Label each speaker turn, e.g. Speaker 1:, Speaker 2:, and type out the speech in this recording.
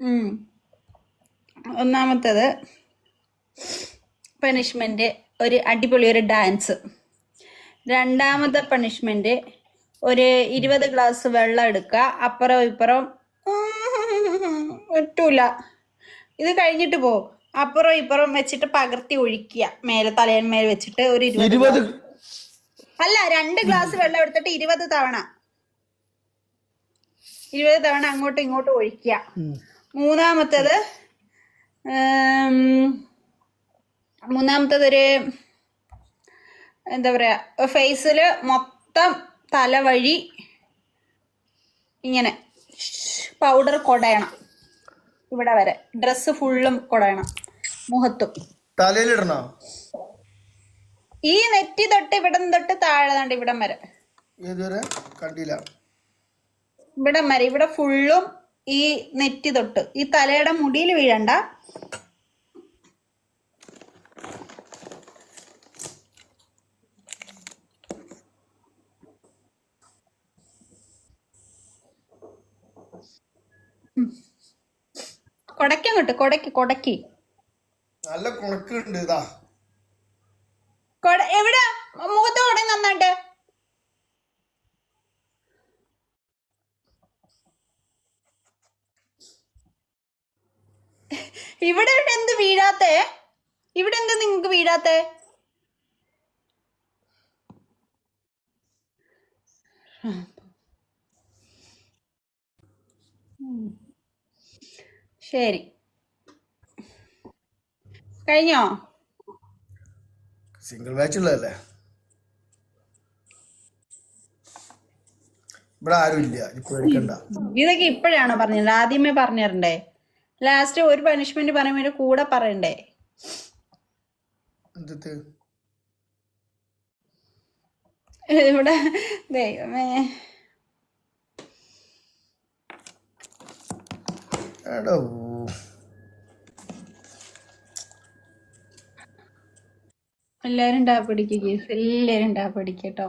Speaker 1: ഉം. ഒന്നാമത്തേത് പണിഷ്മെന്റ് ഒരു അടിപൊളി ഒരു ഡാൻസ് രണ്ടാമത്തെ പണിഷ്മെന്റ് ഒരു ഇരുപത് ഗ്ലാസ് വെള്ളം എടുക്കുക. അപ്പുറം ഇപ്പുറം ഒറ്റൂല ഇത് കഴിഞ്ഞിട്ട് പോ അപ്പുറം ഇപ്പുറം വെച്ചിട്ട് പകർത്തി ഒഴിക്കുക. മേലെ തലയന്മേൽ വെച്ചിട്ട് ഒരു ഇരുപത് അല്ല രണ്ട് ഗ്ലാസ് വെള്ളം എടുത്തിട്ട് ഇരുപത് തവണ. ഇരുപത് തവണ അങ്ങോട്ടും ഇങ്ങോട്ടും ഒഴിക്കുക. മൂന്നാമത്തത് മൂന്നാമത്തേത് ഒരു എന്താ പറയാ ഫേസിൽ മൊത്തം തലവഴി ഇങ്ങനെ പൗഡർ കൊടയണം. ഇവിടെ വരെ. ഡ്രസ്സ് ഫുള്ളും കൊടയണം. മുഖത്തും.
Speaker 2: തലയിലിടണോ?
Speaker 1: ഈ നെറ്റി തൊട്ട് ഇവിടം തൊട്ട് താഴെ തണ്ട് ഇവിടം വരെ.
Speaker 2: ഏതുവരെ? കണ്ടില്ല.
Speaker 1: ഇവിടം വരെ. ഇവിടെ ഫുള്ളും ഈ നെറ്റി തൊട്ട്. ഈ തലയുടെ മുടിയിൽ വീഴണ്ട. കൊടക്കങ്ങോട്ട് കൊടക്ക് കൊടക്കി കൊടക്കി
Speaker 2: നല്ല കുണക്കുണ്ട് ഇതാ.
Speaker 1: എവിടെ? മുഖത്ത് കൊടയും നന്നായിട്ട്. ഇവിടെ എന്ത് വീഴാത്ത? ഇവിടെ എന്ത് നിങ്ങക്ക് വീഴാത്ത? ശരി. കഴിഞ്ഞോ?
Speaker 2: സിംഗിൾ മാച്ച് ഉള്ളതല്ലേ ഇവിടെ ആരും ഇല്ല ഇപ്പൊ എടുക്കണ്ട.
Speaker 1: ഇതൊക്കെ ഇപ്പോഴാണോ പറഞ്ഞത്? ആദ്യമേ പറഞ്ഞു തരണ്ടേ? ലാസ്റ്റ് ഒരു പണിഷ്മെന്റ് പറയുമ്പോൾ കൂടെ പറയണ്ടേ?
Speaker 2: എന്തത്
Speaker 1: ഇവിടെ ദൈവമേ.
Speaker 2: എടോ
Speaker 1: എല്ലാരും ഡാ പിടിക്കുക എല്ലാരും ഡാ പിടിക്കട്ടോ